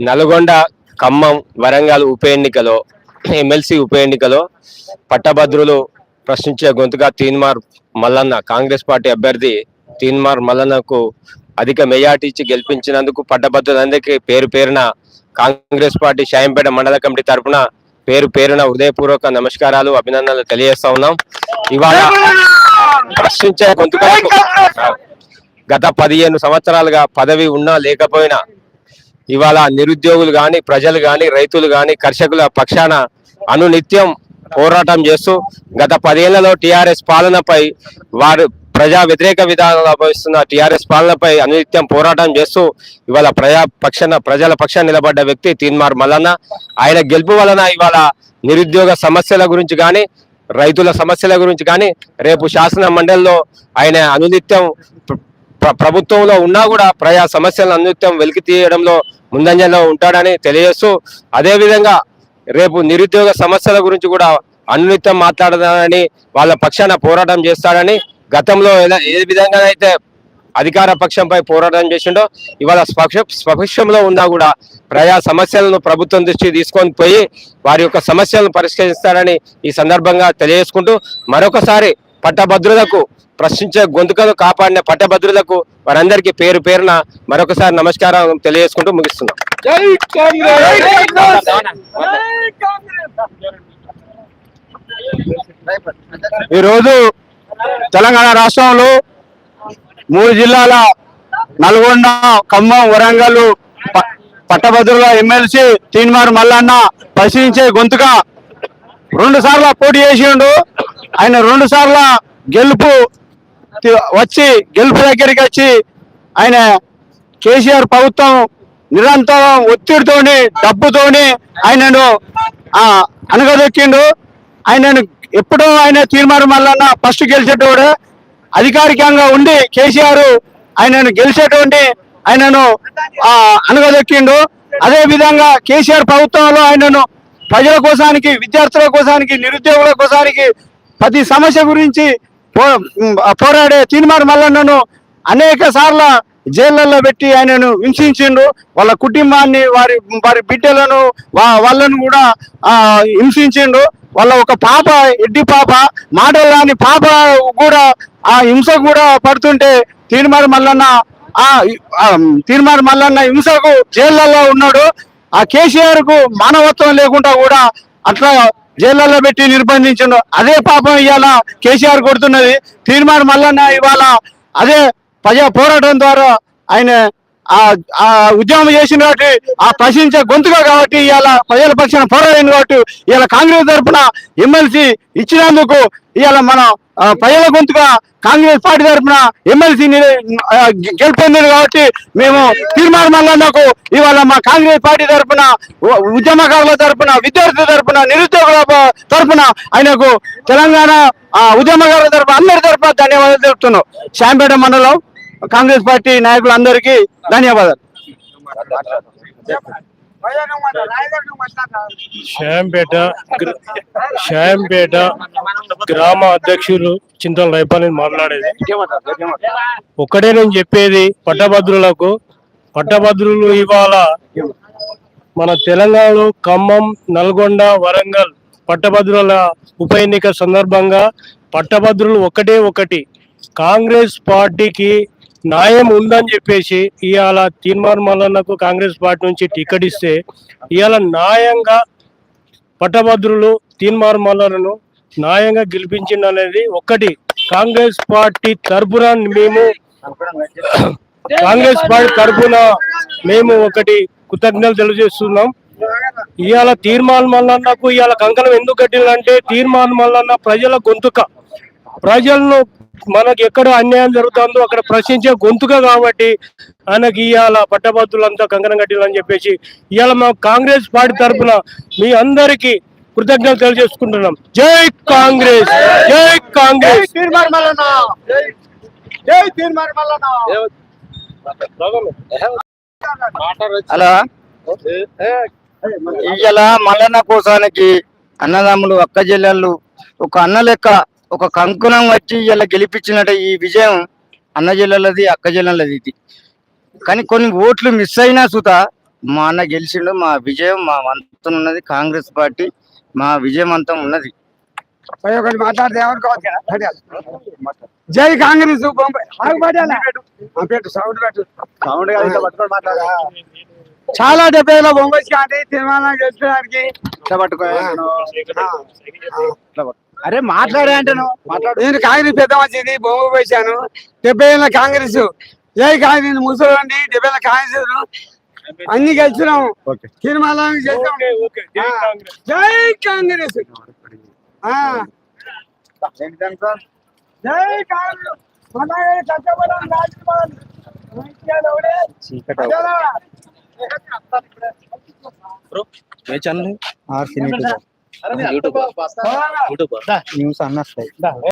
నల్గొండ ఖమ్మం వరంగల్ ఉప ఎన్నికలో ఎమ్మెల్సీ ఉప ఎన్నికలో పట్టభద్రులు ప్రశ్నించే గొంతుగా తీన్మార్ మల్లన్న కాంగ్రెస్ పార్టీ అభ్యర్థి తీన్మార్ మల్లన్నకు అధిక మెజార్టీ ఇచ్చి గెలిపించినందుకు పట్టభద్రులందరికీ పేరు పేరున కాంగ్రెస్ పార్టీ షాయంపేట మండల కమిటీ తరపున పేరు పేరున హృదయపూర్వక నమస్కారాలు అభినందనలు తెలియజేస్తా ఉన్నాం. ఇవాళ ప్రశ్నించే గొంతుగా గత పదిహేను సంవత్సరాలుగా పదవి ఉన్నా లేకపోయినా ఇవాళ నిరుద్యోగులు కానీ ప్రజలు కానీ రైతులు కానీ కర్షకుల పక్షాన అనునిత్యం పోరాటం చేస్తూ గత పదేళ్ళలో టిఆర్ఎస్ పాలనపై వారు ప్రజా వ్యతిరేక విధానాలు అనుభవిస్తున్న టిఆర్ఎస్ పాలనపై అనునిత్యం పోరాటం చేస్తూ ఇవాళ ప్రజా పక్షాన ప్రజల పక్షాన నిలబడ్డ వ్యక్తి తీన్మార్ మల్లన్న. ఆయన గెలుపు వలన ఇవాళ నిరుద్యోగ సమస్యల గురించి కానీ రైతుల సమస్యల గురించి కానీ రేపు శాసన మండలిలో ఆయన అనునిత్యం ప్ర- ప్రభుత్వంలో ఉన్నా కూడా ప్రజా సమస్యలను అనునిత్యం వెలికి తీయడంలో ముందంజలో ఉంటాడని తెలియజేస్తూ అదేవిధంగా రేపు నిరుద్యోగ సమస్యల గురించి కూడా అనునిత్యం మాట్లాడదానని వాళ్ళ పక్షాన పోరాటం చేస్తాడని గతంలో ఎలా ఏ విధంగా అయితే అధికార పక్షంపై పోరాటం చేసిండో ఇవాళ స్పక్ష స్వపక్షంలో ఉన్నా కూడా ప్రజా సమస్యలను ప్రభుత్వం దృష్టి తీసుకొని పోయి వారి యొక్క సమస్యలను పరిష్కరిస్తారని ఈ సందర్భంగా తెలియజేసుకుంటూ మరొకసారి పట్టభద్రులకు ప్రశ్నించే గొంతుకను కాపాడిన పట్టభద్రులకు వారందరికీ పేరు పేరున మరొకసారి నమస్కారం తెలియజేసుకుంటూ ముగిస్తున్నాం. ఈరోజు తెలంగాణ రాష్ట్రంలో మూడు జిల్లాల నల్గొండ ఖమ్మం వరంగల్ పట్టభద్రుల ఎమ్మెల్సీ తీన్మార్ మల్లన్న ప్రశ్నించే గొంతుగా రెండు సార్లు పోటీ చేసిండు. ఆయన రెండు సార్ల గెలుపు వచ్చి గెలుపు దగ్గరికి వచ్చి ఆయన కేసీఆర్ ప్రభుత్వం నిరంతరం ఒత్తిడితోని డబ్బుతోని ఆయనను అనగదొక్కిండు. ఆయనను ఎప్పుడో ఆయన తీర్మానం మల్లన్న ఫస్ట్ గెలిచేటోడు అధికారికంగా ఉండి కేసీఆర్ ఆయనను గెలిచేటువంటి ఆయనను అనగదొక్కిండు. అదే విధంగా కేసీఆర్ ప్రభుత్వంలో ఆయనను ప్రజల కోసానికి విద్యార్థుల కోసానికి నిరుద్యోగుల కోసానికి ప్రతి సమస్య గురించి పో- పోరాడే తీర్మానం మల్లన్నను అనేక సార్లు జైళ్ళల్లో పెట్టి ఆయనను హింసించిండు వాళ్ళ కుటుంబాన్ని వారి వారి బిడ్డలను వా- వాళ్ళను కూడా హింసించిండు వాళ్ళ ఒక పాప ఎడ్డి పాప మాటలాని రాని పాప కూడా ఆ హింస కూడా పడుతుంటే తీర్మార్ మల్లన్న ఆ ఆ, తీర్మార్ మల్లన్న హింసకు జైళ్ళల్లో ఉన్నాడు. ఆ కేసీఆర్కు మానవత్వం లేకుండా కూడా అట్లా జైళ్ళల్లో పెట్టి నిర్బంధించిండు. అదే పాపం ఇవాళ కేసీఆర్ కొడుతున్నది. తీర్మానం మల్లన్న ఇవాళ అదే ప్రజా పోరాటం ద్వారా ఆయన ఆ ఉద్యమం చేసిన కాబట్టి ఆ ప్రశ్నించే గొంతుగా కాబట్టి ఇవాళ ప్రజల పక్షాన పోరాడింది కాబట్టి ఇవాళ కాంగ్రెస్ తరఫున ఎమ్మెల్సీ ఇచ్చినందుకు ఇవాళ మనం ప్రజల గొంతుగా కాంగ్రెస్ పార్టీ తరఫున ఎమ్మెల్సీ గెలుపొందింది కాబట్టి మేము తీర్మానం ఇవాళ మా కాంగ్రెస్ పార్టీ తరఫున ఉద్యమకారుల తరఫున విద్యార్థుల తరఫున నిరుద్యోగుల తరఫున ఆయనకు తెలంగాణ ఆ, ఉద్యమకారుల తరఫున అందరి తరఫున ధన్యవాదాలు తెలుపుతున్నాం. శాంపేట మండలం కాంగ్రెస్ పార్టీ నాయకులందరికీ ధన్యవాదాలు. షాంపేట షాంపేట గ్రామ అధ్యక్షులు చింతల రైపాలని మాట్లాడేది. ఒక్కటే నేను చెప్పేది పట్టభద్రులకు పట్టభద్రులు ఇవాళ మన తెలంగాణలో ఖమ్మం నల్గొండ వరంగల్ పట్టభద్రుల ఉప ఎన్నిక సందర్భంగా పట్టభద్రులు ఒకటే ఒకటి. కాంగ్రెస్ పార్టీకి న్యాయం ఉందని చెప్పేసి ఇవాళ తీర్మాన్ మల్లన్నకు కాంగ్రెస్ పార్టీ నుంచి టికెట్ ఇస్తే ఇవాళ న్యాయంగా పట్టభద్రులు తీర్మాన్ మల్లలను న్యాయంగా గెలిపించింది అనేది ఒకటి కాంగ్రెస్ పార్టీ తరపున మేము కాంగ్రెస్ పార్టీ తరపున మేము ఒకటి కృతజ్ఞతలు తెలియజేస్తున్నాం. ఇవాళ తీర్మాన్ మల్లన్నకు ఇవాళ కంకణం ఎందుకు కట్టిందంటే తీర్మాన్ మల్లన్న ప్రజల గొంతుక. ప్రజలను మనకి ఎక్కడ అన్యాయం జరుగుతుందో అక్కడ ప్రశ్నించే గొంతుక కాబట్టి ఆయనకి ఇవాళ పట్టభద్రులంతా కంకణం కట్టిందని చెప్పేసి ఇవాళ మా కాంగ్రెస్ పార్టీ తరపున మీ అందరికీ కృతజ్ఞతలు తెలియజేసుకుంటున్నాం. జై కాంగ్రెస్! జై కాంగ్రెస్! అలా ఇవాళ మల్లన్న కోసానికి అన్నదమ్ములు అక్క చెల్లెళ్ళు ఒక అన్న లెక్క ఒక కంకుణం వచ్చి ఇలా గెలిపించినట్టు ఈ విజయం అన్న చెల్లెలది అక్క చెల్లెలది ఇది. కానీ కొన్ని ఓట్లు మిస్ అయినా సుత మా అన్న గెలిచిండు మా విజయం మా వంతం ఉన్నది కాంగ్రెస్ పార్టీ మా విజయవంతం ఉన్నది. ఒకటి మాట్లాడితే ఏమనుకోవచ్చు కదా? పడేయాలి. జై కాంగ్రెస్ బొంబాయి చాలా డెబ్బైల బొంబాయి కానీ తీర్మానం చేసుకోవడానికి అరే మాట్లాడే అంటాను. నేను కాంగ్రెస్ పెద్ద మంచిది బొమ్మ పోసాను డెబ్బై ఏళ్ళ కాంగ్రెస్. జై కాంగ్రెస్ ముసలి డెబ్బై ఏళ్ళ కాంగ్రెస్ అన్ని గెలిచినాం ఓకే. జై. కాంగ్రెస్. జై కాంగ్రెస్. ఆ. జై కాంగ్రెస్. మనమే అదేనా? న్యూస్ అన్న వస్తాయి